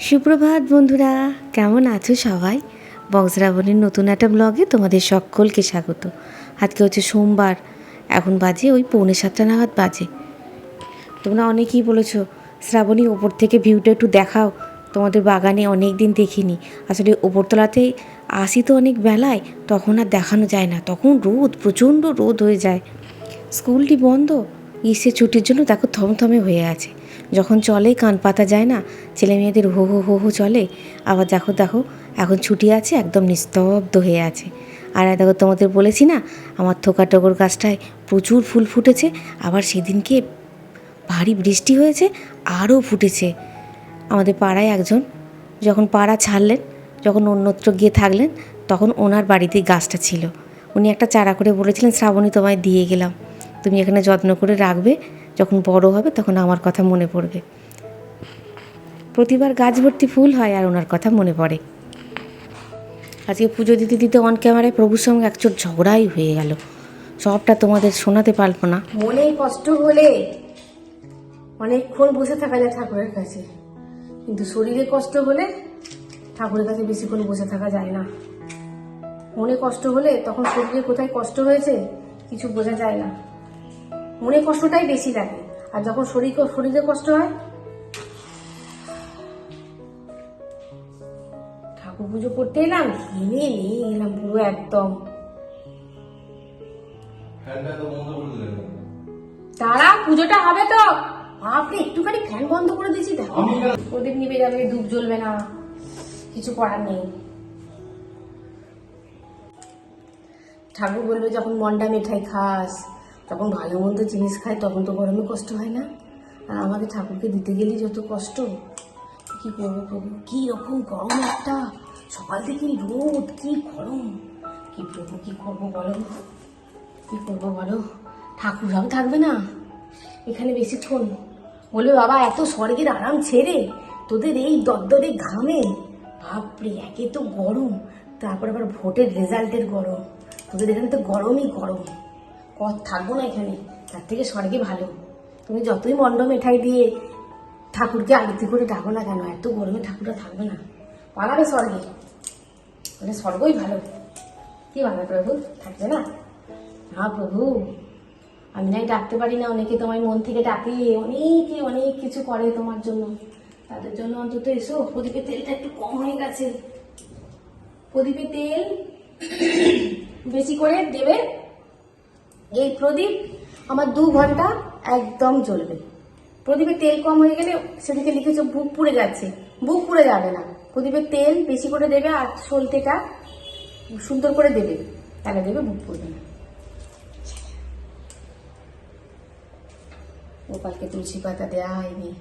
সুপ্রভাত বন্ধুরা, কেমন আছো সবাই? বংশরাবণীর নতুন একটা ব্লগে তোমাদের সকলকে স্বাগত। আজকে হচ্ছে সোমবার, এখন বাজে ওই পৌনে সাতটা নাগাদ বাজে। তোমরা অনেকেই বলেছ, শ্রাবণী ওপর থেকে ভিউটা একটু দেখাও, তোমাদের বাগানে অনেক দিন দেখিনি। আসলে ওপরতলাতে আসি তো অনেক বেলায়, তখন আর দেখানো যায় না। তখন রোদ, প্রচণ্ড রোদ হয়ে যায়। স্কুলটি বন্ধ গ্রীষ্মের ছুটির জন্য দেখো থমথমে হয়ে আছে। যখন চলে, কান পাতা যায় না, ছেলে মেয়েদের হো হো হো হো চলে, আবার দেখো দেখো, এখন ছুটি আছে, একদম নিস্তব্ধ হয়ে আছে। আর দেখো, তোমাদের বলেছি না, আমার থোকা টগর গাছটায় প্রচুর ফুল ফুটেছে, আবার সেদিনকে ভারী বৃষ্টি হয়েছে, আরও ফুটেছে। আমাদের পাড়ায় একজন, যখন পাড়া ছাড়লেন, যখন অন্যত্র গিয়ে থাকলেন, তখন ওনার বাড়িতেই গাছটা ছিল। উনি একটা চারা করে বলেছিলেন, শ্রাবণী তোমায় দিয়ে গেলাম। তুমি এখানে যত্ন করে রাখবে যখন বড় হবে তখন আমার কথা মনে পড়বে। প্রতিবার গাছ ভর্তি ফুল হয় আর ওনার কথা মনে পড়ে। আজকে পুজো দিতে দিতে অন ক্যামেরায় প্রভুর সঙ্গে একচোট ঝগড়াই হয়ে গেল। সবটা তোমাদের শোনাতে পারব না। মনে কষ্ট হলে অনেকক্ষণ বসে থাকা যায় ঠাকুরের কাছে। কিন্তু শরীরে কষ্ট হলে ঠাকুরের কাছে বেশিক্ষণ বসে থাকা যায় না। মনে কষ্ট হলে তখন শরীরে কোথায় কষ্ট হয়েছে কিছু বোঝা যায় না। মনে কষ্টটাই বেশি লাগে। আর যখন শরীর শরীরে কষ্ট হয় ঠাকুর পুজো করতে এলাম ঘেমে নিয়ে গেলাম পুরো একদম। তারা পুজোটা হবে তো। আপনি একটুখানি ফ্যান বন্ধ করে দিয়েছি দেখো? প্রদীপ নিবে যাবে ধূপ জ্বলবে না। কিছু করার নেই। ঠাকুর বলবে যখন মন্ডা মিঠাই খাস তখন ভালো মন্দ জিনিস খাই তখন তো গরমে কষ্ট হয় না। আর আমাকে ঠাকুরকে দিতে গেলেই যত কষ্ট। কি করব প্রভু? কি রকম গরম একটা? সকাল থেকে রোদ, কি গরম। কি প্রভু, কি করব বলো কি করব বলো? ঠাকুররাও থাকবে না? এখানে বেশিক্ষণ। বলবে বাবা, এত স্বর্গের আরাম ছেড়ে তোদের এই দরদরে ঘামে? বাপরে, একে তো গরম। তারপর আবার ভোটের রেজাল্টের গরম। তোদের এখানে তো গরমই গরম। কত থাকব না এখানে। তার থেকে স্বর্গে ভালো। তুমি যতই মণ্ড মেঠাই দিয়ে ঠাকুরকে আরতি করে ডাকো না কেন, এত গরমে ঠাকুরটা থাকবে না। পালাবে স্বর্গে। মানে স্বর্গই ভালো। কি ভালো প্রভু? থাকবে না? হ্যাঁ প্রভু, আমি নাই ডাকতে পারি না। অনেকে তোমার মন থেকে ডাকে, অনেকে অনেক কিছু করে তোমার জন্য। তাদের জন্য অন্তত এসো। প্রদীপের তেলটা একটু কম হয়ে গেছে। প্রদীপের তেল বেশি করে দেবে। এই প্রদীপ আমার দু ঘণ্টা একদম জ্বলবে। প্রদীপের তেল কম হয়ে গেলে সেদিকে লিখেছে বুক পুড়ে যাচ্ছে। বুক পুড়ে যাবে না। প্রদীপের তেল বেশি করে দেবে আর সলতেটা সুন্দর করে দেবে। তাহলে দেবে বুক পুড়বে না। গোপালকে তুলসী পাতা দেওয়া হয়নি।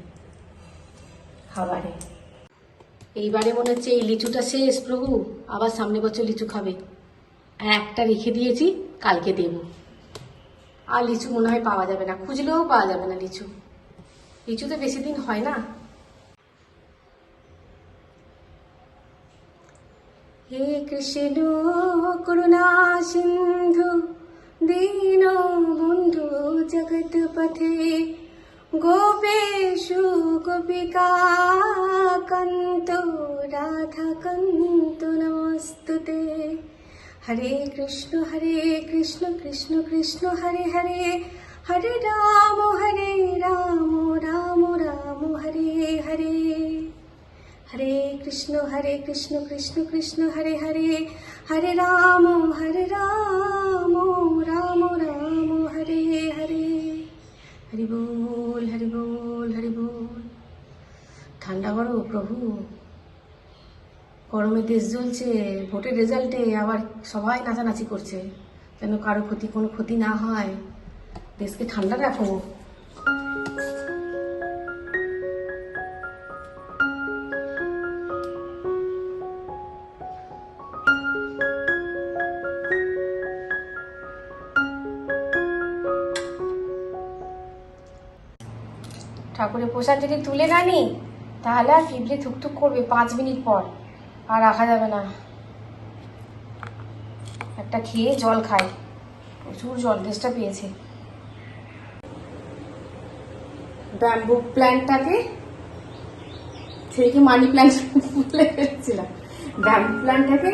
খাবারে। এইবারে মনে হচ্ছে এই লিচুটা শেষ, প্রভু। আবার সামনে বছর লিচু খাবে। একটা রেখে দিয়েছি, কালকে দেব। আর লিচু মনে হয় পাওয়া যাবে না, খুঁজলেও পাওয়া যাবে না লিচু। লিচু তো বেশি দিন হয় না। হে কৃষ্ণ করুণা সিন্ধু, দীন বন্ধু জগৎ পথে গোপেশু গোপিকা কান্ত রাধা কান্ত নমস্তুতে। হরে কৃষ্ণ হরে কৃষ্ণ কৃষ্ণ কৃষ্ণ, হরে হরে। হরে রাম হরে রাম রাম রাম, হরে হরে। হরে কৃষ্ণ হরে কৃষ্ণ কৃষ্ণ কৃষ্ণ, হরে হরে। হরে রাম হরে রাম রাম রাম, হরে হরে। হরি বল হরি বল হরি বল। ঠান্ডা বড় প্রভু। গরমে দেশ জ্বলছে, ভোটের রেজাল্টে আবার সবাই নাচানাচি করছে। যেন কারও ক্ষতি, কোনো ক্ষতি না হয়। দেশকে ঠান্ডা রাখো। ঠাকুরের প্রসাদ যদি তুলে না নি, তাহলে আর পিঁপড়ে থুকথুক করবে পাঁচ মিনিট পর। আর রাখা যাবে না। একটা খেয়ে জল খাই। প্রচুর জল তেষ্টা পেয়েছে। ব্যাম্বু প্ল্যান্টটাকে সেদিকে মানি প্ল্যান্ট বলে ফেলেছিলাম। ব্যাম্বু প্ল্যান্টটাকে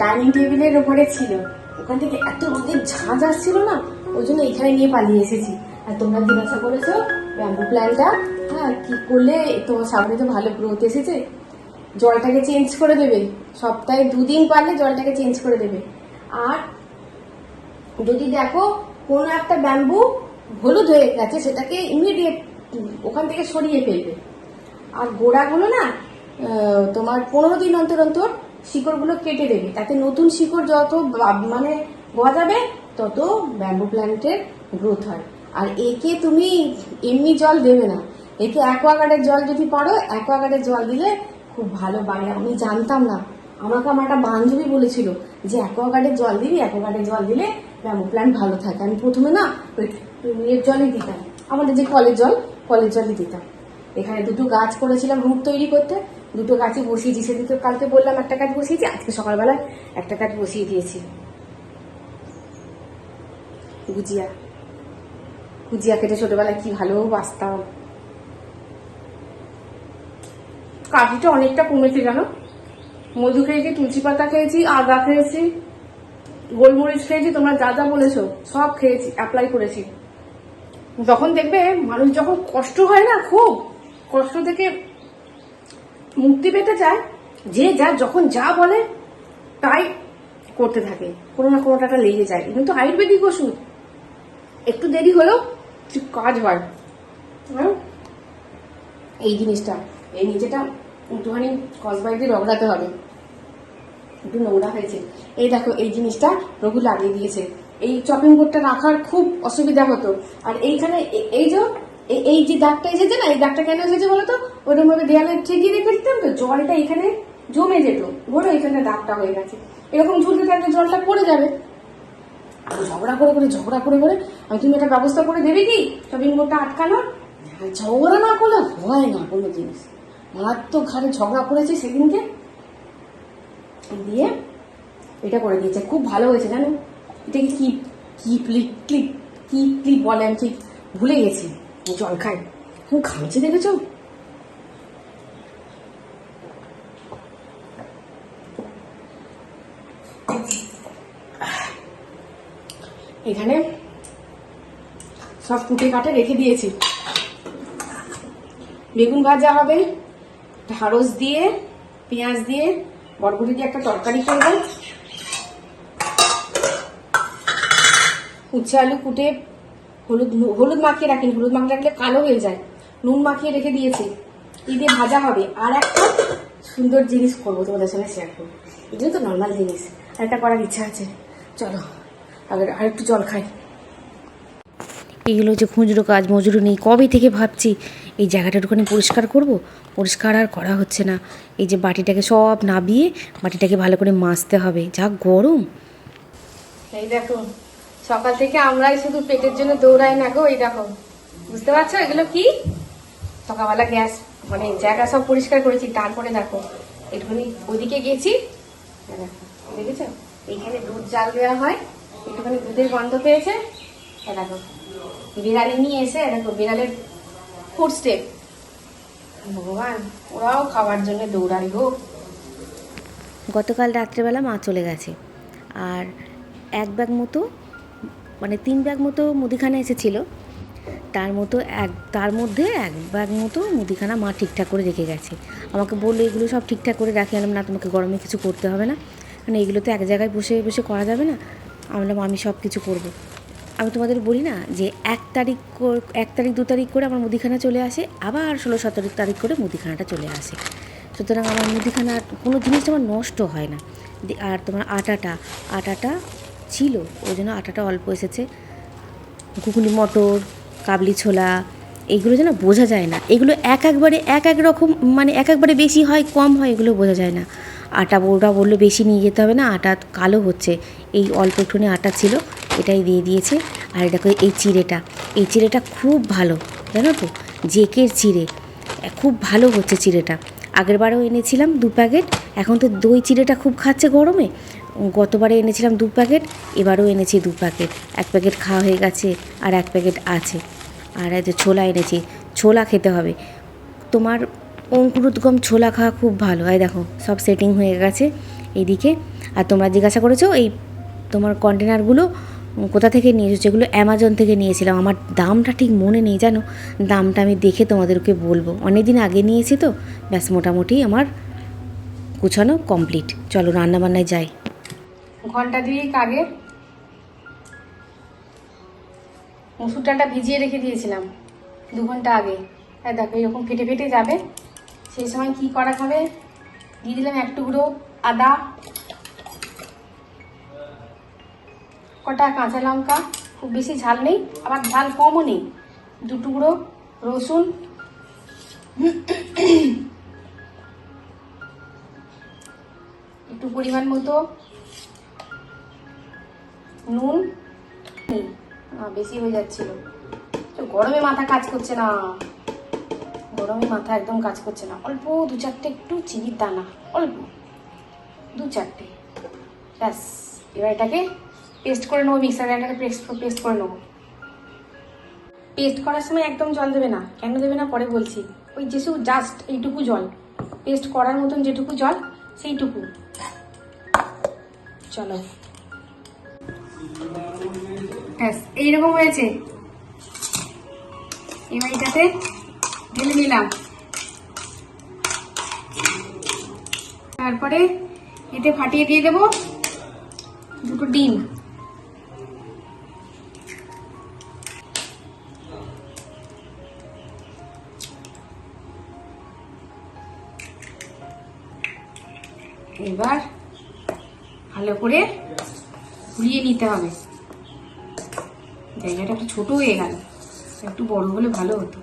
ডাইনিং টেবিলের ওপরে ছিল। ওখান থেকে এত রোদের ঝাঁঝ আসছিল না, ওই জন্য এখানে নিয়ে পালিয়ে এসেছি। আর তোমরা জিজ্ঞাসা করেছ ব্যাম্বু প্ল্যান্টটা? হ্যাঁ কি করলে? তোমার সামনে তো ভালো গ্রোথ এসেছে। জলটাকে চেঞ্জ করে দেবে। সপ্তাহে দুদিন পারলে জলটাকে চেঞ্জ করে দেবে। আর যদি দেখো কোনো একটা ব্যাম্বু হলুদ হয়ে গেছে, সেটাকে ইমিডিয়েট ওখান থেকে সরিয়ে ফেলবে। আর গোড়াগুলো না তোমার পনেরো দিন অন্তর অন্তর শিকড়গুলো কেটে দেবে। তাতে নতুন শিকড় যত মানে গজাবে, তত ব্যাম্বু প্ল্যান্টের গ্রোথ হয়। আর একে তুমি এমনি জল দেবে না। একে অ্যাকোয়াগার্ডের জল যদি পারো অ্যাকোয়াগার্ডের জল দিলে খুব ভালো বাড়ে। আমি জানতাম না। আমাকে আমার একটা বান্ধবী বলেছিল যে অ্যাকোয়াগার্ডের জল দিবি অ্যাকোয়াগার্ডের জল দিলে ব্যাম্বু প্ল্যান্ট ভালো থাকে। আমি প্রথমে, না, ওই ইয়ের জলই দিতাম। আমাদের যে কলের জল, কলের জলই দিতাম। এখানে দুটো গাছ করেছিলাম রুট তৈরি করতে। দুটো গাছে বসিয়েছি সেদিন তো কালকে বললাম, একটা গাছ বসিয়েছি আজকে সকালবেলা একটা গাছ বসিয়ে দিয়েছি। গুজিয়া। গুজিয়া খেতে ছোটবেলায় কি ভালো কাঠিটা অনেকটা কমেছে, জানো? মধু খেয়েছি, তুলসী পাতা খেয়েছি, আদা খেয়েছি, গোলমরিচ খেয়েছি, তোমরা যা যা বলেছ, সব খেয়েছি অ্যাপ্লাই করেছি। যখন দেখবে মানুষ যখন কষ্ট হয় না, খুব কষ্ট থেকে মুক্তি পেতে চায়, যে যা যখন যা বলে, তাই করতে থাকে। কোনো না কোনোটা একটা লেগে যায়। কিন্তু আয়ুর্বেদিক ওষুধ। একটু দেরি হলেও কাজ হয়। হ্যাঁ? এই জিনিসটা। এই নিচেটা একটুখানি কসবাই দিয়ে রগড়াতে হবে। একটু নোংরা হয়েছে। এই দেখো, এই জিনিসটা রঘু লাগিয়ে দিয়েছে। এই চপিং বোর্ডটা রাখার খুব অসুবিধা হতো। আর এইখানে এই যে এই যে দাগটা এসেছে না, এই দাগটা কেন এসেছে বলতো? ওরকম ভাবে দেয়ালে ঠেকিয়ে রেখে দিতাম তো, জলটা এখানে জমে যেত। বলো এখানে দাগটা হয়ে গেছে। এরকম ঝুলতে থাকলে জলটা পড়ে যাবে। আমি ঝগড়া করে করে, ঝগড়া করে করে, আমি তুমি একটা ব্যবস্থা করে দেবে কি? শপিং বোর্ডটা আটকানোর? ঝগড়া না করলে হয় না কোনো জিনিস। মারাত্মক ঘাড়ে ঝগড়া করেছে সেদিনকে। দিয়ে এটা করে দিয়েছে। খুব ভালো হয়েছে, জানো? এটাকে কি কি ক্লিপ ক্লিপ কি ক্লিপ বলে আমি ঠিক ভুলে গেছি। জল খাই। খুব ঘামছে দেখেছ? এখানে সব কুটে কাটে রেখে দিয়েছি। বেগুন ভাজা হবে। ঢাড়স দিয়ে, পেঁয়াজ দিয়ে, বরবটি দিয়ে একটা তরকারি করব। উচ্ছে আলু কুটে হলুদ হলুদ মাখিয়ে রাখিনি, হলুদ মাখিয়ে রাখলে কালো হয়ে যায়। নুন মাখিয়ে রেখে দিয়েছি। দিয়ে ভাজা হবে। আর একটা সুন্দর জিনিস করব তোমাদের সঙ্গে শেয়ার করব। এগুলো তো নর্মাল জিনিস। আর একটা করার ইচ্ছা আছে। চলো, আগে আর একটু জল খাই। এগুলো যে খুচরো কাজ, মজুরি নেই। কবে থেকে ভাবছি এই জায়গাটা একটুখানি পরিষ্কার করব? পরিষ্কার আর করা হচ্ছে না। এই যে বাটিটাকে সব নাবিয়ে বাটিটাকে ভালো করে মাজতে হবে। যা গরম। এই দেখো, সকাল থেকে আমরাই শুধু পেটের জন্য দৌড়াই না গো, এই দেখো। বুঝতে পারছ? এগুলো কি? সকালবেলা গ্যাস মানে জায়গা সব পরিষ্কার করেছি। তারপরে দেখো একটুখানি ওইদিকে গেছি। দেখেছ? এইখানে দুধ জাল দেওয়া হয়। একটুখানি দুধের গন্ধ পেয়েছে। দেখো বিড়ালি নিয়ে এসে দেখো বিড়ালের ফুড স্টেপ ভগবান, ওরাও খাওয়ার জন্য দৌড়াই গো। গতকাল রাত্রেবেলা মা চলে গেছে। আর এক ব্যাগ মতো মানে তিন ব্যাগ মতো মুদিখানা এসেছিল। তার মতো এক, তার মধ্যে এক ব্যাগ মতো মুদিখানা মা ঠিকঠাক করে রেখে গেছে। আমাকে বলল, এগুলো সব ঠিকঠাক করে রাখি। আনলাম না, তোমাকে গরমে কিছু করতে হবে না। মানে এগুলো তো এক জায়গায় বসে বসে করা যাবে না। আমি বললাম, আমি সব কিছু করব। আমি তোমাদের বলি না যে এক তারিখ এক তারিখ, দু তারিখ করে আমার মুদিখানা চলে আসে, আবার ষোলো, সতেরো তারিখ করে মুদিখানাটা চলে আসে। সুতরাং আমার মুদিখানা কোনো জিনিস আমার নষ্ট হয় না। আর তোমার আটাটা আটাটা ছিল, ওই জন্য আটাটা অল্প এসেছে। ঘুগনি মটর, কাবলি ছোলা, এগুলো যেন বোঝা যায় না। এগুলো এক একবারে, এক এক রকম মানে এক একবারে বেশি হয়, কম হয়, এগুলো বোঝা যায় না। আটা ওরা বলল বেশি নিয়ে যেতে হবে না, আটা কালো হচ্ছে। এই অল্প একটুখানি আটা ছিল। এটাই দিয়ে দিয়েছে। আর দেখো এই চিড়েটা এই চিড়েটা খুব ভালো, জানো তো? জেকের চিড়ে। খুব ভালো হচ্ছে চিড়েটা। আগেরবারও এনেছিলাম দু প্যাকেট, এখন তো দই চিড়েটা খুব খাচ্ছে গরমে। গতবারে এনেছিলাম দু প্যাকেট, এবারও এনেছি দু প্যাকেট। এক প্যাকেট খাওয়া হয়ে গেছে আর এক প্যাকেট আছে। আর যে ছোলা এনেছি, ছোলা খেতে হবে। তোমার অঙ্কুরোদ্গম ছোলা খাওয়া খুব ভালো। হয় দেখো, সব সেটিং হয়ে গেছে এইদিকে আর তোমরা জিজ্ঞাসা করেছ এই তোমার কন্টেনারগুলো কোথা থেকে নিয়ে নিয়েছো? যেগুলো অ্যামাজন থেকে নিয়েছিলাম। আমার দামটা ঠিক মনে নেই, জানো? দামটা আমি দেখে তোমাদেরকে বলব। অনেক দিন আগে নিয়েছি তো। ব্যাস, মোটামুটি আমার গুছানো কমপ্লিট চলো, রান্নাবান্নায় যাই। ঘণ্টা দুয়েক আগে মুসুর ডালটা ভিজিয়ে রেখে দিয়েছিলাম দু ঘণ্টা আগে। আর দেখো, এরকম ফেটে ফেটে যাবে। সেই সময় কি করা হবে? দিয়ে দিলাম এক টুকরো আদা কটা কাঁচা লঙ্কা, খুব বেশি ঝাল নেই, আবার ঝাল কমও নেই। দু টুকরো রসুন। একটু পরিমাণ মতো নুন। বেশি হয়ে যাচ্ছিল। গরমে মাথা কাজ করছে না। গরমে মাথা একদম কাজ করছে না। অল্প দু চারটে একটু চিনির দানা, অল্প দু চারটে। ব্যাস, এবার এটাকে পেস্ট করে নেব মিক্সারে এটাকে পেস্ট পেস্ট করে নেব। পেস্ট করার সময় একদম জল দেবে না। কেন দেবে না? পরে বলছি। ওই যেসব জাস্ট এইটুকু জল, পেস্ট করার মতন যেটুকু জল, সেইটুকু। চলো। ব্যাস, এইরকম হয়েছে। এবার এটাতে ঢেলে নিলাম। তারপরে এতে ফাটিয়ে দিয়ে দেবো দুটো ডিম। এবার ভালো করে ঘুরিয়ে নিতে হবে। জায়গাটা একটু ছোট হয়ে গেল, একটু বড় হলে ভালো হতো।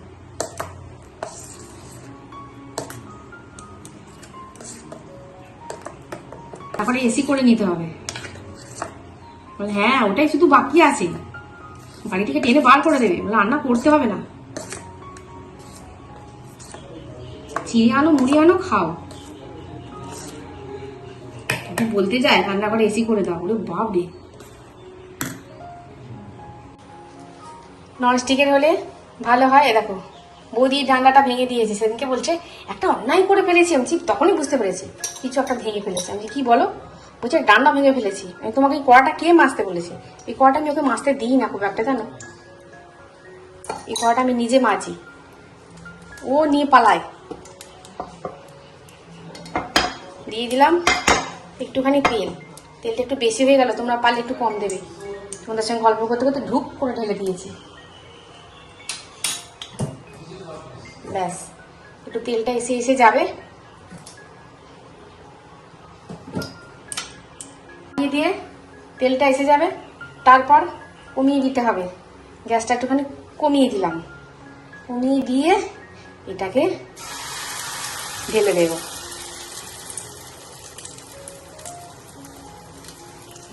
তারপরে এসি করে নিতে হবে। হ্যাঁ ওটাই শুধু বাকি আছে। বাড়ি থেকে টেনে বার করে দেবে। রান্না করতে হবে না। চিড়ে আনো, মুড়ি আনো, খাও। বলতে যায় রান্না করে এসি করে দাও। বাপ রে ননস্টিকের হলে ভালো হয় দেখো। বৌদি ডান্ডাটা ভেঙে দিয়েছে, সেদিনকে বলছে, একটা অন্যায় করে ফেলেছি আমি। ঠিক তখনই বুঝতে পেরেছি। কিছু একটা ভেঙে ফেলেছে। আমি কি বলো? বলছে, ডান্ডা ভেঙে ফেলেছি। আমি তোমাকে এই কড়াটা কে মাজতে বলেছে? এই কড়াটা আমি ওকে মাজতে দিই না, খুব একটা, জানো? এই কড়াটা আমি নিজে মাজি। ও নিয়ে পালায়। দিয়ে দিলাম। একটুখানি তেল। তেলটা একটু বেশি হয়ে গেল, তোমরা পারলে একটু কম দেবে। তোমাদের সঙ্গে গল্প করতে করতে ধূপ করে ঢেলে দিয়েছি। ব্যাস, একটু তেলটা এসে এসে যাবে। দিয়ে দিয়ে তেলটা এসে যাবে, তারপর কমিয়ে দিতে হবে। গ্যাসটা একটুখানি কমিয়ে দিলাম। কমিয়ে দিয়ে এটাকে ঢেলে দেবো।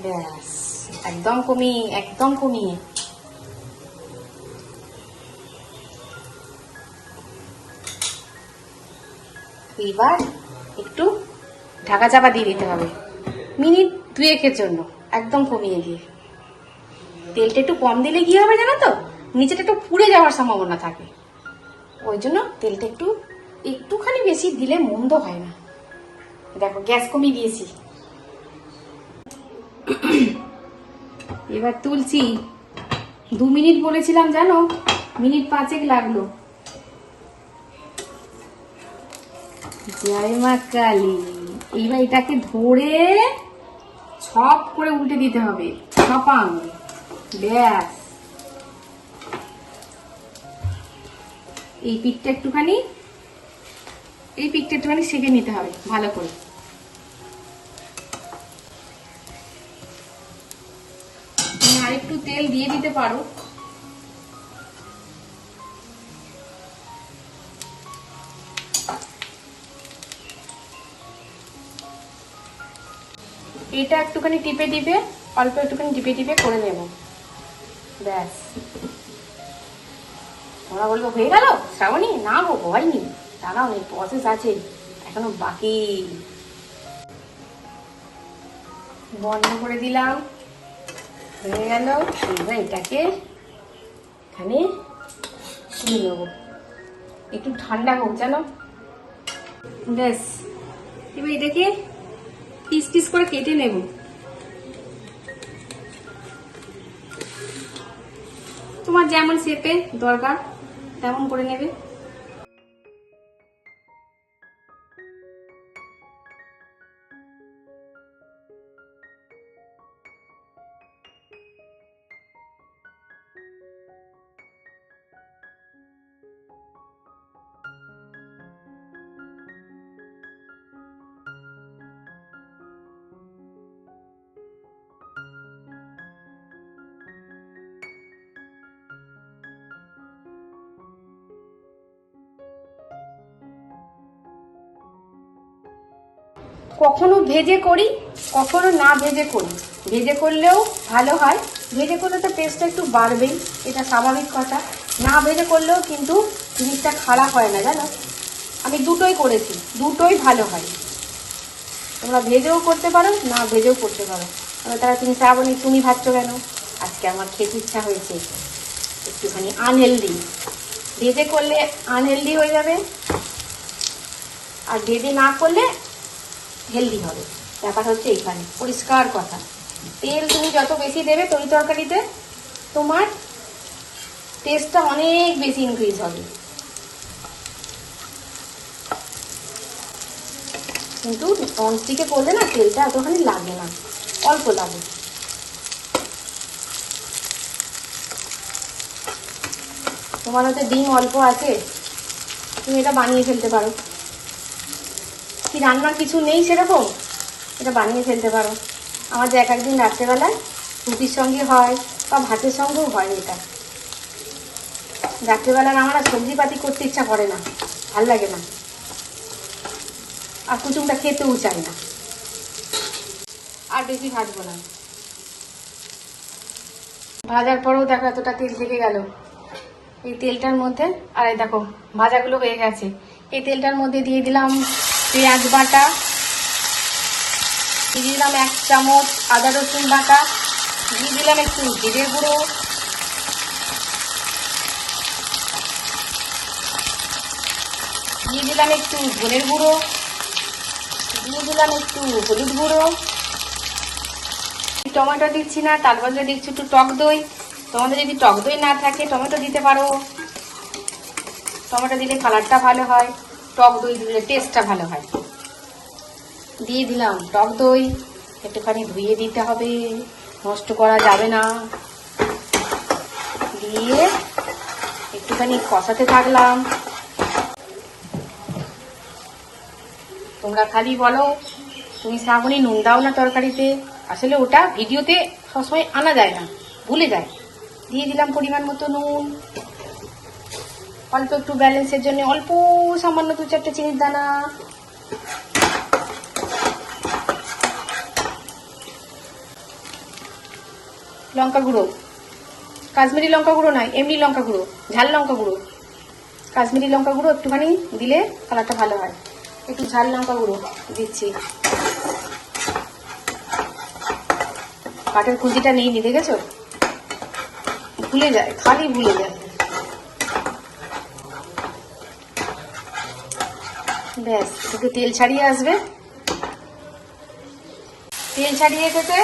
ব্যাস, একদম কমিয়ে একদম কমিয়ে এবার একটু ঢাকা চাপা দিয়ে দিতে হবে। মিনিট দুয়েকের জন্য, একদম কমিয়ে দিয়ে। তেলটা একটু কম দিলে কি হবে জানো তো? নিচেটা একটু পুড়ে যাওয়ার সম্ভাবনা থাকে। ওই জন্য তেলটা একটু, একটুখানি বেশি দিলে মন্দ হয় না। দেখো, গ্যাস কমিয়ে দিয়েছি। এবার তুলছি। দু মিনিট বলেছিলাম জানো, মিনিট পাঁচেক লাগল। জয় মা কালী। এইবার এটাকে ধরে ছপ করে উল্টে দিতে হবে। ছপাং। ব্যাস। এই পিঠটা একটুখানি, এই পিঠটা একটুখানি সেঁকে নিতে হবে, ভালো করে। তেল দিয়ে দিতে পারো। এটা একটুখানি টিপে টিপে অল্প একটুখানি টিপে টিপে করে নেব। ব্যাস। ওরা বলব, হয়ে গেল? শ্রাবণী? না গো হয়নি দাঁড়াও নেই প্রসেস আছে, এখনও বাকি। বন্ধ করে দিলাম। হয়ে গেল এবার এটাকে এখানে তুলে নেব একটু ঠান্ডা হোক জানো ব্যাস এবার এটাকে পিস পিস করে কেটে নেব তোমার যেমন শেপে দরকার তেমন করে নেবে কখনো ভেজে করি, কখনো না ভেজে করি। ভেজে করলেও ভালো হয়। ভেজে করলে তো টেস্টটা একটু বাড়বেই, এটা স্বাভাবিক কথা। না ভেজে করলেও কিন্তু জিনিসটা খারাপ হয় না, জানো? আমি দুটোই করেছি, দুটোই ভালো হয়। তোমরা ভেজেও করতে পারো, না ভেজেও করতে পারো। তারা তুমি শ্রাবণী, তুমি ভাবছ কেন? আজকে আমার খেতে ইচ্ছা হয়েছে। একটুখানি আনহেলদি ভেজে করলে আনহেলদি হয়ে যাবে। আর ভেজে না করলে হেলদি হবে। ব্যাপার হচ্ছে এইখানে পরিষ্কার কথা। তেল তুমি যত বেশি দেবে তরি তরকারিতে তোমার টেস্টটা অনেক বেশি ইনক্রিজ হবে। কিন্তু ননস্টিকে করলে না তেলটা এতখানি লাগে না। অল্প লাগে। তোমার হয়তো ডিম অল্প আছে, তুমি এটা বানিয়ে ফেলতে পারো। কি রান্নার কিছু নেই সেরকম? এটা বানিয়ে ফেলতে পারো। আমার যে এক একদিন রাত্রেবেলায় রুটির সঙ্গে হয় বা ভাতের সঙ্গেও হয় এটা। রাত্রেবেলার আমার আর সবজি পাতি করতে ইচ্ছা করে না। ভালো লাগে না। আর কুচুমটা খেতেও চাই না। আর বেশি ভাজবো না। ভাজার পরেও দেখো এতটা তেল থেকে গেল। এই তেলটার মধ্যে, আর দেখো, ভাজাগুলো হয়ে গেছে। এই তেলটার মধ্যে দিয়ে দিলাম পেঁয়াজ বাটা, দিয়ে দিলাম এক চামচ আদা রসুন বাটা, দিয়ে দিলাম একটু জিরে গুঁড়ো। দিয়ে দিলাম একটু ধনের গুঁড়ো, দিয়ে দিলাম একটু হলুদ গুঁড়ো। টমেটো দিচ্ছি না, তার বদলে দিচ্ছি একটু টক দই। তোমাদের যদি টক দই না থাকে, টমেটো দিতে পারো। টমেটো দিলে কালারটা ভালো হয়। টক দই দিলে টেস্টটা ভালো হয়। দিয়ে দিলাম টক দই, একটুখানি ধুয়ে দিতে হবে, নষ্ট করা যাবে না। দিয়ে একটুখানি কষাতে থাকলাম। তোমরা খালি বলো, তুমি শ্রাবণী নুন দাও না তরকারিতে, আসলে ওটা ভিডিওতে সবসময় আনা যায় না, ভুলে যায়। দিয়ে দিলাম পরিমাণ মতো নুন। অল্প একটু ব্যালেন্সের জন্য অল্প সামান্য দু চারটে চিনির দানা। লঙ্কা গুঁড়ো। কাশ্মীরি লঙ্কা গুঁড়ো নয়, এমনি লঙ্কা গুঁড়ো, ঝাল লঙ্কা গুঁড়ো। কাশ্মীরি লঙ্কা গুঁড়ো একটুখানি দিলে কালারটা ভালো হয়। একটু ঝাল লঙ্কা গুঁড়ো দিচ্ছি। কাঠের খুঁজিটা নেই নি দেখেছ? ভুলে যায়, খালি ভুলে যায়। ব্যাস, একটু তেল ছাড়িয়ে আসবে। তেল ছাড়িয়ে এসেছে,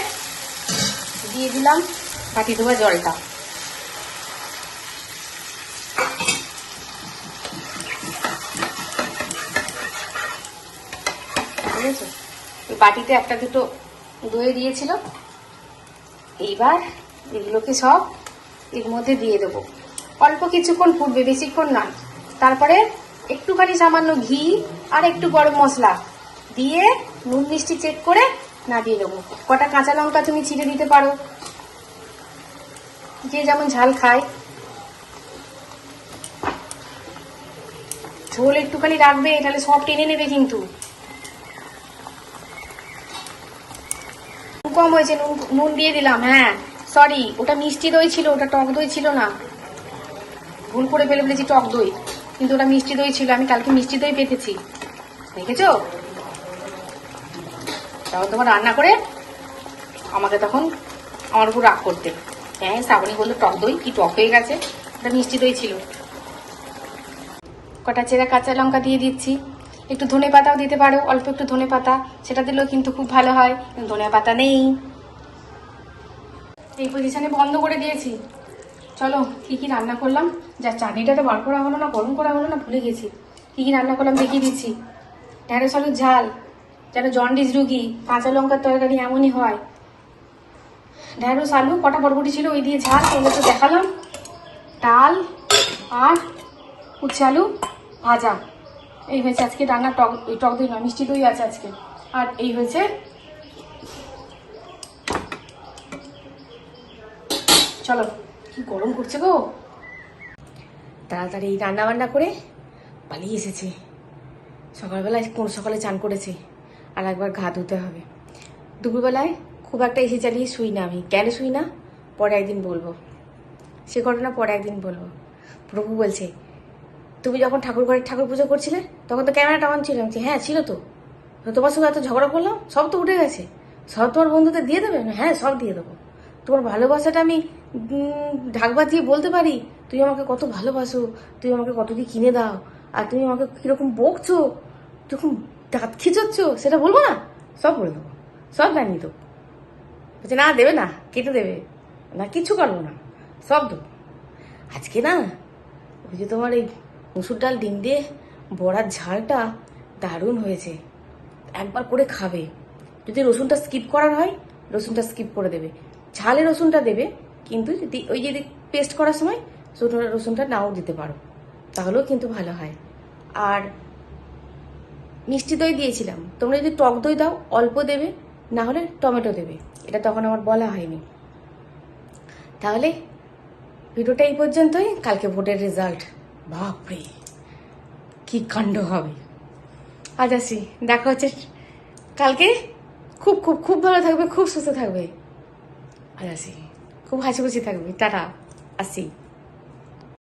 দিয়ে দিলাম কাটি ধোয়া জলটা। বুঝেছ? বাটিতে একটা দুটো দই দিয়েছিল। এইবার এগুলোকে সব এর মধ্যে দিয়ে দেবো। অল্প কিছুক্ষণ ফুটবে বেশিক্ষণ না। তারপরে একটুখানি সামান্য ঘি আর একটু গরম মশলা। দিয়ে নুন মিষ্টি চেক করে না দিয়ে দেবো কটা কাঁচা লঙ্কা তুমি ছিঁড়ে দিতে পারো। যে যেমন ঝাল খায়। ঝোল একটুখানি রাখবে, তাহলে সব টেনে নেবে কিন্তু। কম হয়েছে, নুন নুন দিয়ে দিলাম হ্যাঁ। সরি ওটা মিষ্টি দই ছিল, ওটা টক দই ছিল না। ভুল করে ফেলে ফেলেছি, টক দই। কিন্তু ওটা মিষ্টি দই ছিল, আমি কালকে মিষ্টি দই পেতেছি। দেখেছ? তখন তোমার রান্না করে আমাকে তখন আমার উপর রাগ করতে। হ্যাঁ শ্রাবণী বলল, টক দই? কি টক হয়ে গেছে? ওটা মিষ্টি দই ছিল। কটা চেরা কাঁচা লঙ্কা দিয়ে দিচ্ছি। একটু ধনে পাতাও দিতে পারো, অল্প একটু ধনে পাতা। সেটা দিলেও কিন্তু খুব ভালো হয় ধনে পাতা নেই। এই পজিশনে বন্ধ করে দিয়েছি। চলো, কি কি রান্না করলাম? যা চাটনিটা তো বার করা হলো না, গরম করা হলো না, ভুলে গেছি। কি কি রান্না করলাম দেখিয়ে দিচ্ছি। ঢেঁড়স আলুর ঝাল? যেন জন্ডিস রুগী? কাঁচা লঙ্কার তরকারি এমনই হয়। ঢেঁড়স আলু, কটা বরবটি ছিল? ওই দিয়ে ঝাল ওগুলো তো দেখালাম। ডাল আর উচ্ছে আলু, ভাজা। এই হয়েছে আজকে রান্না টক, এই টক দই নয়, মিষ্টি দই আছে আজকে। আর এই হয়েছে চলো, কি গরম করছে গো? তাড়াতাড়ি রান্না বান্না করে পালিয়ে এসেছি। সকালবেলায় কোন সকালে চান করেছি? আর একবার ঘা ধুতে হবে। দুপুরবেলায় খুব একটা এসে চালিয়ে শুই না আমি। কেন শুই না? পরে একদিন বলব। সে ঘটনা পরে একদিন বলব। প্রভু বলছে তুমি যখন ঠাকুর ঘরে ঠাকুর পুজো করছিলে তখন তো ক্যামেরাটা অন ছিল। হ্যাঁ ছিল তো। তোমার সঙ্গে এত ঝগড়া করলাম? সব তো উঠে গেছে। সব তোমার বন্ধুদের দিয়ে দেবে? হ্যাঁ সব দিয়ে দেবো। তোমার ভালোবাসাটা আমি উম, ঢাক বাজিয়ে বলতে পারি? তুই আমাকে কত ভালোবাসো তুই আমাকে কত কি কিনে দাও আর তুমি আমাকে কীরকম বকছো? যখন দাঁত খিচোচ্ছ, সেটা বলব না? সব বলে দেবো। সব জানিয়ে দেবো। বলছে, না, দেবে না, কেটে দেবে। না কিচ্ছু করব না, সব দেবো। আজকে না, ওই যে তোমার এই মুসুর ডাল, ডিম দিয়ে বড়ার ঝালটা দারুণ হয়েছে। একবার করে খাবে। যদি রসুনটা স্কিপ করার হয়, রসুনটা স্কিপ করে দেবে। ঝালে রসুনটা দেবে, কিন্তু যদি ওই যদি পেস্ট করার সময়, রসুনটা নাও দিতে পারো, তাহলেও কিন্তু ভালো হয়। আর মিষ্টি দই দিয়েছিলাম। তোমরা যদি টক দই দাও, অল্প দেবে, না হলে টমেটো দেবে। এটা তখন আমার বলা হয়নি। তাহলে ভিডিওটা এই পর্যন্তই। কালকে ভোটের রেজাল্ট বাপরে, কি কাণ্ড হবে। আজ আসি। দেখা হচ্ছে কালকে। খুব খুব খুব ভালো থাকবে, খুব সুস্থ থাকবে। আজ আসি। খুব হাসি খুশি থাকবে। টাটা। আসি।